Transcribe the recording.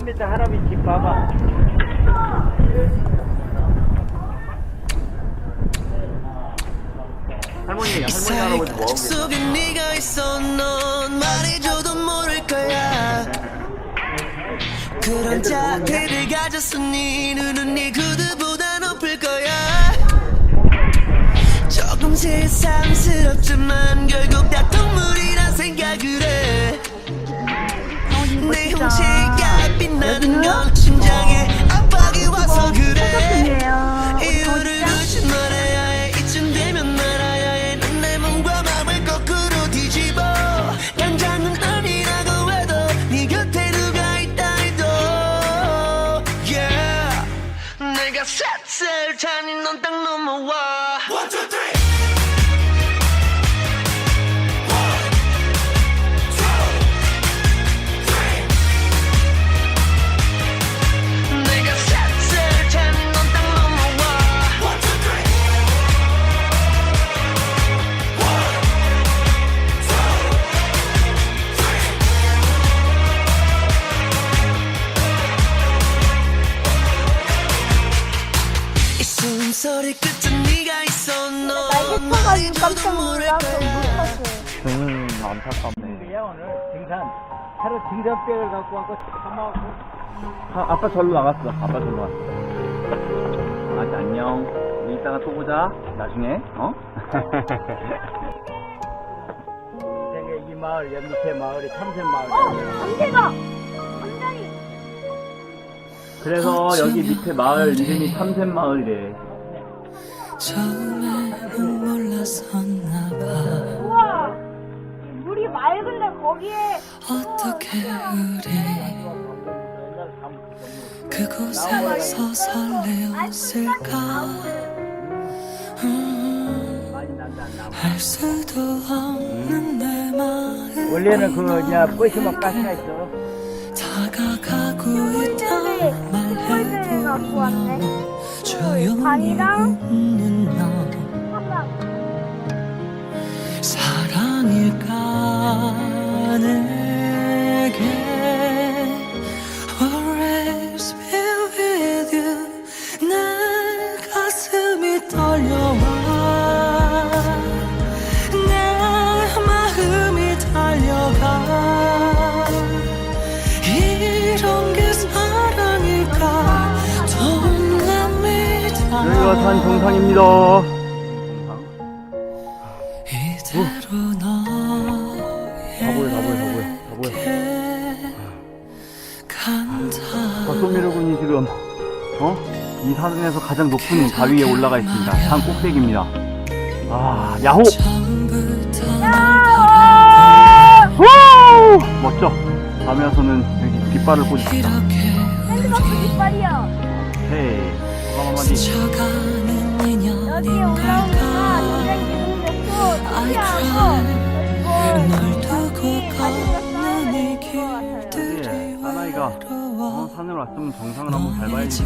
산 밑에 할아버지 집 봐봐. 할머니, 할머니 할아버지 뭐 하고 계세요? 속에 네가 있어 넌 말해줘도 모를 거야. 그런 자태를 가졌어 네 눈은 네 구두보다 높을 거야. 조금 새삼스럽지만 결국 다 동물이란 생각을 해. 내 형체 셋을 타니 넌딱 넘어와 One, two, three 소리 끝에 네가 있어 넌 말해줘도 모를 거야 음, 안타깝네. 야 오늘 등산. 하루 등산백을 갖고 왔고 아, 아빠 절로 나갔어. 아빠 절로 갔어. 아직 안녕. 우리 이따가 또 보자. 나중에, 어? 이 마을 옆 밑에 마을이 참새 마을. 삼태가 완전히 그래서 여기 밑에 마을 이름이 참샘마을이래. 처음에는 몰랐었나 봐 우와 물이 맑은데 거기에 어떻게 우리 그곳에서 설레었을까 음. 알 수도 없는 내 마음 원래는 그 뭐냐 뿌시막 가시가 있어. 다가가고 있다 꿀들을 갖고 왔네 말해보면 조용히 반이랑 웃는 너. 화상 사랑일까 내 여기가 산 정상입니다. 가보여. 간다 박소미르 군이 지금, 어? 이 산에서 가장 높은 바위에 올라가 있습니다. 산 꼭대기입니다. 아, 야호! 후! 멋져. 다음에 와서는 여기 깃발을 꽂읍시다. 핸드박스 깃발이야 헤이. 스쳐가는 I 널 두고 걷는 이 길들이 예, 어, 외로워. 산을 왔으면 정상을 한번 밟아야지.